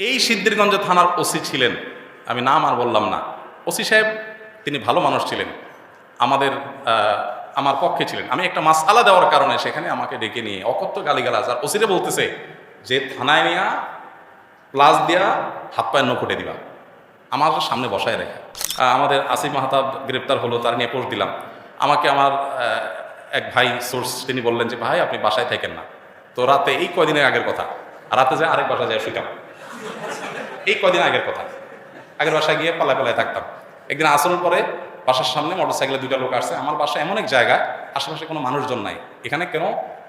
এই সিদ্ধিরগঞ্জ থানার ওসি ছিলেন। আমি নাম আর বললাম না। ওসি সাহেব, তিনি ভালো মানুষ ছিলেন। আমাদের আমার পক্ষে ছিলেন। আমি একটা মাসালা দেওয়ার কারণে সেখানে আমাকে ডেকে নিয়ে অকথ্য গালিগালাজ। আর ওসিরে বলতেছে যে, থানায় নিয়া প্লাস দিয়া, হাত পায়ের নখুটে দিবা। আমার সামনে বসায় রেখে। আমাদের আসিফ মাহতাব গ্রেপ্তার হলো, তার নিয়ে পোস্ট দিলাম। আমাকে আমার এক ভাই সোর্স তিনি বললেন যে, ভাই, আপনি বাসায় থাকেন না। তো রাতে এই কয়দিনের আগের কথা। রাতে যে আরেক বাসা যায় শুইতাম। এই কয়দিন আগের কথা। আগের বাসায় গিয়ে পালায় পালায় থাকতাম। একদিন আসরের পরে বাসার সামনে মোটরসাইকেলে দুইটা লোক আসছে। আমার বাসা এমন এক জায়গা, আশেপাশে কোনো মানুষজন নাই। এখানে কেন?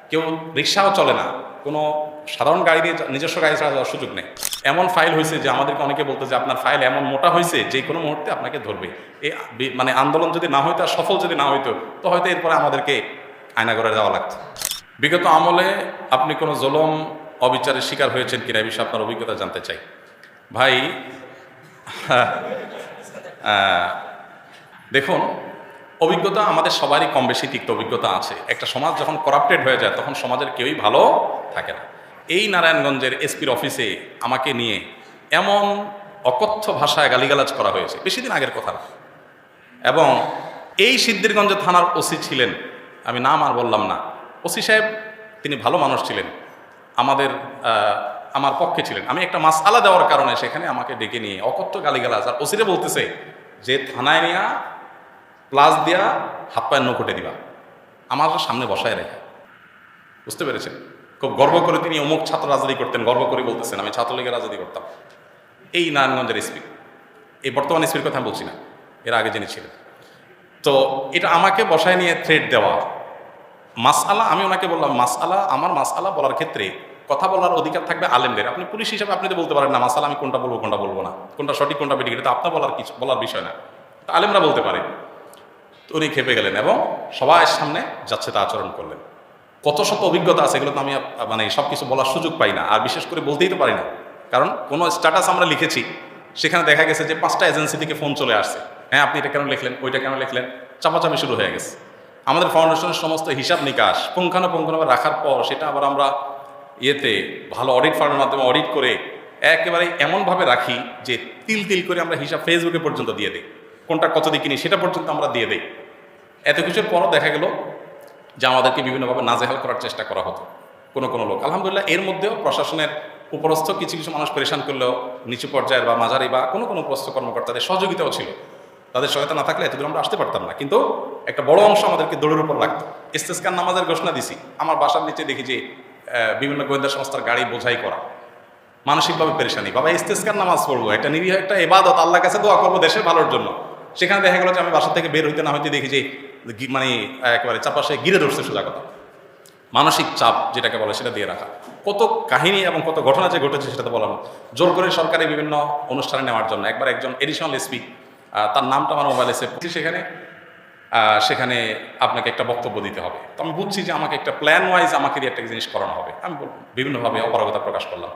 কেউ রিক্সাও চলে না। কোনো সাধারণ গাড়ি দিয়ে নিজস্ব গাড়ি ছাড়া যাওয়ার সুযোগ নেই। এমন ফাইল হয়েছে যে আমাদেরকে অনেকে বলতে যে আপনার ফাইল এমন মোটা হয়েছে যে কোনো মুহূর্তে আপনাকে ধরবে। এই মানে আন্দোলন যদি না হইতো আর সফল যদি না হইতো, তো হয়তো এরপরে আমাদেরকে আয়নাগরে যাওয়া লাগতো। বিগত আমলে আপনি কোনো জলম, অবিচারের শিকার হয়েছেন কিনা এই বিষয়ে আপনার অভিজ্ঞতা জানতে চাই। ভাই দেখুন, অভিজ্ঞতা আমাদের সবারই কম বেশি তিক্ত অভিজ্ঞতা আছে। একটা সমাজ যখন করাপ্টেড হয়ে যায়, তখন সমাজের কেউই ভালো থাকে না। এই নারায়ণগঞ্জের এসপির অফিসে আমাকে নিয়ে এমন অকথ্য ভাষায় গালিগালাজ করা হয়েছে, বেশি দিন আগের কথা না। এবং এই সিদ্ধিরগঞ্জ থানার ওসি ছিলেন, আমি নাম আর বললাম না। ওসি সাহেব, তিনি ভালো মানুষ ছিলেন। আমাদের আমার পক্ষে ছিলেন। আমি একটা মাসালা দেওয়ার কারণে সেখানে আমাকে ডেকে নিয়ে অকথ্য গালিগালাজ, আর ওসিরে বলতেছে যে থানায় নিয়া প্লাস দিয়া হাত পায়ের নখুটে দিবা। আমার সামনে বসায় রেখে। বুঝতে পেরেছেন? খুব গর্ব করে তিনি অমুক ছাত্র রাজনীতি করতেন, গর্ব করে বলতেছেন, আমি ছাত্রলীগের রাজনীতি করতাম। এই নারায়ণগঞ্জের এসপি এই বর্তমান এসপির কথা বলছি না, এর আগে যিনি ছিলেন। তো এটা আমাকে বসায় নিয়ে থ্রেড দেওয়া। মাসআলা, আমি ওনাকে বললাম, মাসআলা, আমার মাসআলা বলার ক্ষেত্রে কথা বলার অধিকার থাকবে আলেমদের। আপনি পুলিশ হিসাবে আপনি তো বলতে পারেন না, মাসাল আমি কোনটা বলব কোনটা বলব না। কোনটা সঠিক, কোনটা বেঠিক, এটা আপনার বলার কিছু, বলার বিষয় না। আলেমরা বলতে পারে। তো উনি খেপে গেলেন এবং সবার সামনে যাচ্ছে, তা আচরণ করলেন। কত শত অভিজ্ঞতা আছে, এগুলো তো আমি মানে সব কিছু বলার সুযোগ পাই না, আর বিশেষ করে বলতেই তো পারি না। কারণ কোনো স্ট্যাটাস আমরা লিখেছি, সেখানে দেখা গেছে যে পাঁচটা এজেন্সি থেকে ফোন চলে আসছে। হ্যাঁ আপনি এটা কেন লিখলেন, ওইটা কেন লিখলেন? চাপাচাপি শুরু হয়ে গেছে। আমাদের ফাউন্ডেশনের সমস্ত হিসাব নিকাশ পুঙ্খানুপুঙ্খানুভাবে রাখার পর সেটা আবার আমরা ইয়েতে ভালো অডিট ফার্মের মাধ্যমে অডিট করে একেবারে এমনভাবে রাখি যে তিল তিল করে আমরা হিসাব ফেসবুকে পর্যন্ত দিয়ে দিই। কোনটা কত দিয়ে কিনি সেটা পর্যন্ত আমরা দিয়ে দিই। এত কিছুর পরও দেখা গেল যে আমাদেরকে বিভিন্নভাবে নাজেহাল করার চেষ্টা করা হতো। কোনো কোনো লোক। আলহামদুলিল্লাহ, এর মধ্যেও প্রশাসনের উপরস্থ কিছু কিছু মানুষ পরেশান করলেও নিচু পর্যায়ের বা মাঝারি বা কোনো কোনো উপরস্থ কর্মকর্তাদের সহযোগিতাও ছিল। তাদের সহায়তা না থাকলে এতদূর আমরা আসতে পারতাম না। কিন্তু একটা বড় অংশ আমাদেরকে দৌড়ের উপর লাগতো ইস্তেস্কার নামাজের ঘোষণা দিছি। আমার বাসার নিচে দেখি যে বিভিন্ন গোয়েন্দা সংস্থার গাড়ি বোঝাই করা। মানসিকভাবে পেরেশানি। বাবা, ইস্তেস্কার নামাজ পড়ব, একটা নিরীহ, একটা এবাদত, আল্লাহর কাছে দোয়া করব দেশের ভালোর জন্য। সেখানে দেখা গেলো যে আমি বাসা থেকে বের হইতে না হইতে দেখি যে মানে একেবারে চাপাশে গিরে ধরছে সোজা কথা। মানসিক চাপ যেটাকে বলে সেটা দিয়ে রাখা। কত কাহিনী এবং কত ঘটনা যে ঘটেছে সেটা তো বলানো জোর করে সরকারি বিভিন্ন অনুষ্ঠানে নেওয়ার জন্য। একবার একজন এডিশনাল এসপি তার নামটা আমার মোবাইলে সেভ সেখানে সেখানে আপনাকে একটা বক্তব্য দিতে হবে। তো আমি বুঝছি যে আমাকে একটা প্ল্যান ওয়াইজ আমাকে দিয়ে একটা জিনিস করানো হবে। আমি বিভিন্নভাবে অপারগতা প্রকাশ করলাম।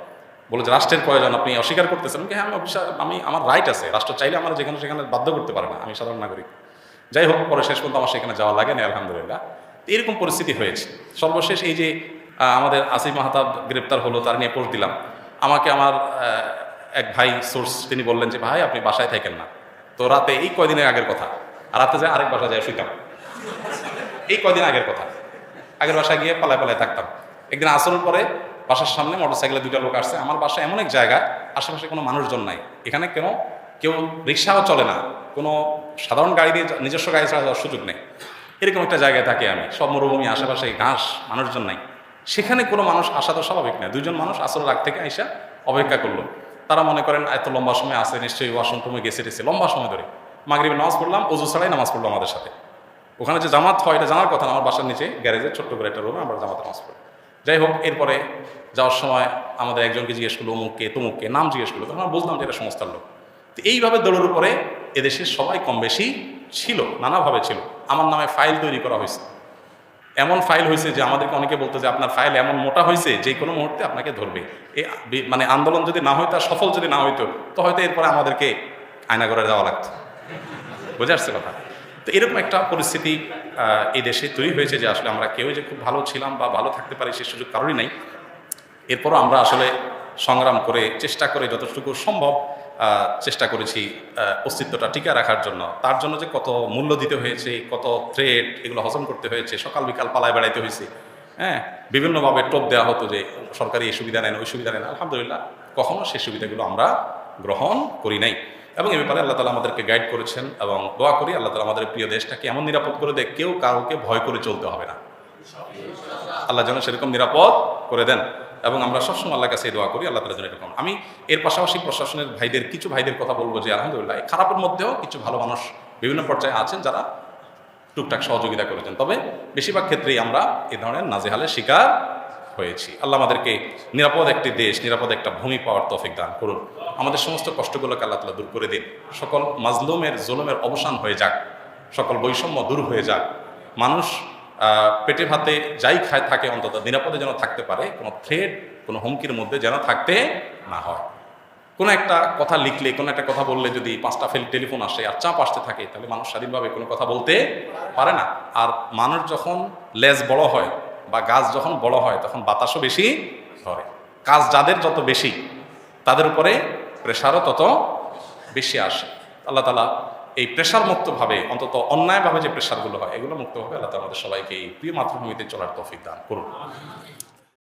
বলে যে রাষ্ট্রের প্রয়োজন আপনি অস্বীকার করতেছেন? কি, হ্যাঁ আমি আমি আমার রাইট আছে। রাষ্ট্র চাইলে আমার যেখানে সেখানে বাধ্য করতে পারে না আমি সাধারণ নাগরিক। যাই হোক পরে শেষ পর্যন্ত আমার সেখানে যাওয়া লাগে না আলহামদুলিল্লাহ। এরকম পরিস্থিতি হয়েছে। সর্বশেষ এই যে আমাদের আসিফ মাহতাব গ্রেপ্তার হলো তার নিয়ে পোস্ট দিলাম। আমাকে আমার এক ভাই সোর্স তিনি বললেন যে ভাই আপনি বাসায় থাকেন না। তো রাতে এই কয়দিনের আগের কথা। আর রাতে যে আরেক বাসা যায় শুইতাম। এই কয়দিন আগের কথা। আগের বাসায় গিয়ে পালায় পালায় থাকতাম। একদিন আসরের পরে বাসার সামনে মোটরসাইকেলে দুইটা লোক আসছে। আমার বাসা এমন এক জায়গা, আশেপাশে কোনো মানুষজন নাই। এখানে কেন? কেউ রিক্সাও চলে না। কোনো সাধারণ গাড়ি দিয়ে নিজস্ব গাড়ি ছাড়া যাওয়ার সুযোগ নেই। এরকম একটা জায়গায় থাকি আমি। সব মরুভূমি, আশেপাশে ঘাস, মানুষজন নাই। সেখানে কোনো মানুষ আসা তো স্বাভাবিক না। দুজন মানুষ আসরের আগ থেকে আইসা অপেক্ষা করল। তারা মনে করেন, এত লম্বা সময় আসে নিশ্চয়ই ওয়াশরুমে গেছে টেছে লম্বা সময় ধরে। মাগরিবের নামাজ পড়লাম অজু ছাড়াই নামাজ পড়ল আমাদের সাথে। ওখানে যে জামাত হয়, এটা জানার কথা আমার বাসার নিচে গ্যারেজে ছোট্ট করে একটা রুমে আমরা জামাত নামাজ পড়ি। যাই হোক, এরপরে যাওয়ার সময় আমাদের একজনকে জিজ্ঞেস করল, অমুককে, তমুককে, নাম জিজ্ঞেস করল, তখন আমরা বুঝলাম যে এটা সংস্থার লোক। তো এইভাবে দৌড়ের উপরে এদেশের সবাই কম বেশি ছিল, নানাভাবে ছিল। আমার নামে ফাইল তৈরি করা হয়েছে। এমন ফাইল হয়েছে যে আমাদেরকে অনেকে বলতো যে আপনার ফাইল এমন মোটা হয়েছে, যে কোনো মুহূর্তে আপনাকে ধরবে। বি- মানে আন্দোলন যদি না হইতো আর সফল যদি না হইতো, তো হয়তো এরপরে আমাদেরকে আয়নাগরে যাওয়া লাগতো। বুঝে আসছে কথা। তো এরকম একটা পরিস্থিতি এই দেশে তৈরি হয়েছে যে আসলে আমরা কেউ যে খুব ভালো ছিলাম বা ভালো থাকতে পারি সে সুযোগ কারোরই নাই। এরপরও আমরা আসলে সংগ্রাম করে চেষ্টা করে যতটুকু সম্ভব চেষ্টা করেছি অস্তিত্বটা টিকে রাখার জন্য। তার জন্য যে কত মূল্য দিতে হয়েছে, কত থ্রেট এগুলো হজম করতে হয়েছে, সকাল বিকাল পালায় বেড়াইতে হয়েছে হ্যাঁ? বিভিন্নভাবে টোপ দেওয়া হতো যে সরকারি এই সুবিধা নেন, ওই সুবিধা নেন। আলহামদুলিল্লাহ, কখনো সেই সুবিধাগুলো আমরা গ্রহণ করি নাই। এবং এ ব্যাপারে আল্লাহ তালা আমাদেরকে গাইড করেছেন এবং দোয়া করি আল্লাহ তালা আমাদের প্রিয় দেশটাকে এমন নিরাপদ করে দেয়, কেউ কাউকে ভয় করে চলতে হবে না। আল্লাহ যেন সেরকম নিরাপদ করে দেন এবং আমরা সবসময় আল্লাহর কাছে দোয়া করি, আল্লাহ তালা যেন এরকম। আমি এর পাশাপাশি প্রশাসনের ভাইদের, কিছু ভাইদের কথা বলব যে, আলহামদুলিল্লাহ খারাপের মধ্যেও কিছু ভালো মানুষ বিভিন্ন পর্যায়ে আছেন যারা টুকটাক সহযোগিতা করেছেন। তবে বেশিরভাগ ক্ষেত্রেই আমরা এ ধরনের নাজেহালের শিকার হয়েছি। আল্লাহ আমাদেরকে নিরাপদ একটি দেশ, নিরাপদ একটা ভূমি পাওয়ার তৌফিক দান করুন। আমাদের সমস্ত কষ্টগুলোকে আল্লাহ তালা দূর করে দিন। সকল মাজলুমের, জুলুমের অবসান হয়ে যাক। সকল বৈষম্য দূর হয়ে যাক। মানুষ পেটে ভাতে যাই খায়, থাকে, অন্তত নিরাপদে যেন থাকতে পারে, কোনো থ্রেড কোনো হুমকির মধ্যে যেন থাকতে না হয়। কোনো একটা কথা লিখলে, কোনো একটা কথা বললে যদি পাঁচটা ফেল টেলিফোন আসে আর চাপ আসতে থাকে, তাহলে মানুষ স্বাধীনভাবে কোনো কথা বলতে পারে না। আর মানুষ যখন লেজ বড় হয় বা গাছ যখন বড় হয়, তখন বাতাসও বেশি ধরে। কাজ যাদের যত বেশি, তাদের উপরে প্রেশারও তত বেশি আসে। আল্লাহ তালা এই প্রেশার মুক্তভাবে, অন্তত অন্যায়ভাবে যে প্রেশারগুলো হয়, এগুলো মুক্তভাবে আল্লাহ তালা আমাদের সবাইকে এই প্রিয় মাতৃভূমিতে চলার তফিক দান করুন।